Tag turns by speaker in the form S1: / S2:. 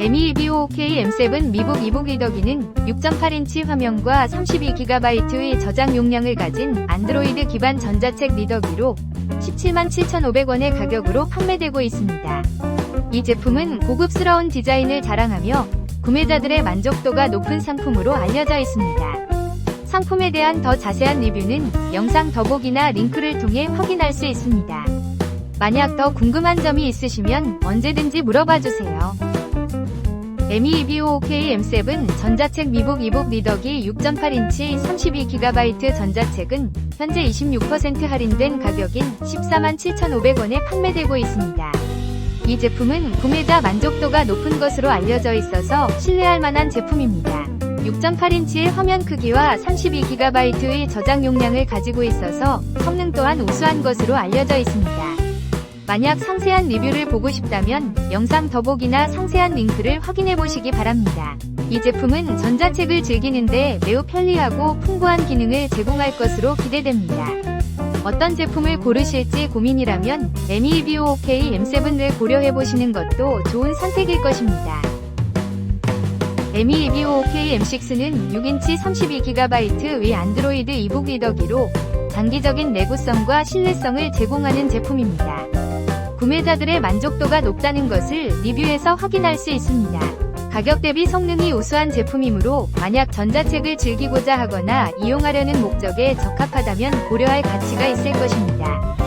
S1: MEBOK M7 미국 이북 리더기는 6.8인치 화면과 32GB의 저장 용량을 가진 안드로이드 기반 전자책 리더기로 177,500원의 가격으로 판매되고 있습니다. 이 제품은 고급스러운 디자인을 자랑하며 구매자들의 만족도가 높은 상품으로 알려져 있습니다. 상품에 대한 더 자세한 리뷰는 영상 더보기나 링크를 통해 확인할 수 있습니다. 만약 더 궁금한 점이 있으시면 언제든지 물어봐 주세요. MEBOK M7 전자책 미북 이북 리더기 6.8인치 32GB 전자책은 현재 26% 할인된 가격인 147,500원에 판매되고 있습니다. 이 제품은 구매자 만족도가 높은 것으로 알려져 있어서 신뢰할 만한 제품입니다. 6.8인치의 화면 크기와 32GB의 저장 용량을 가지고 있어서 성능 또한 우수한 것으로 알려져 있습니다. 만약 상세한 리뷰를 보고 싶다면 영상 더보기나 상세한 링크를 확인해 보시기 바랍니다. 이 제품은 전자책을 즐기는데 매우 편리하고 풍부한 기능을 제공할 것으로 기대됩니다. 어떤 제품을 고르실지 고민이라면 MEBOK M7을 고려해 보시는 것도 좋은 선택일 것입니다. MEBOK M6는 6인치 32GB 의 안드로이드 이북 리더기로 장기적인 내구성과 신뢰성을 제공하는 제품입니다. 구매자들의 만족도가 높다는 것을 리뷰에서 확인할 수 있습니다. 가격 대비 성능이 우수한 제품이므로 만약 전자책을 즐기고자 하거나 이용하려는 목적에 적합하다면 고려할 가치가 있을 것입니다.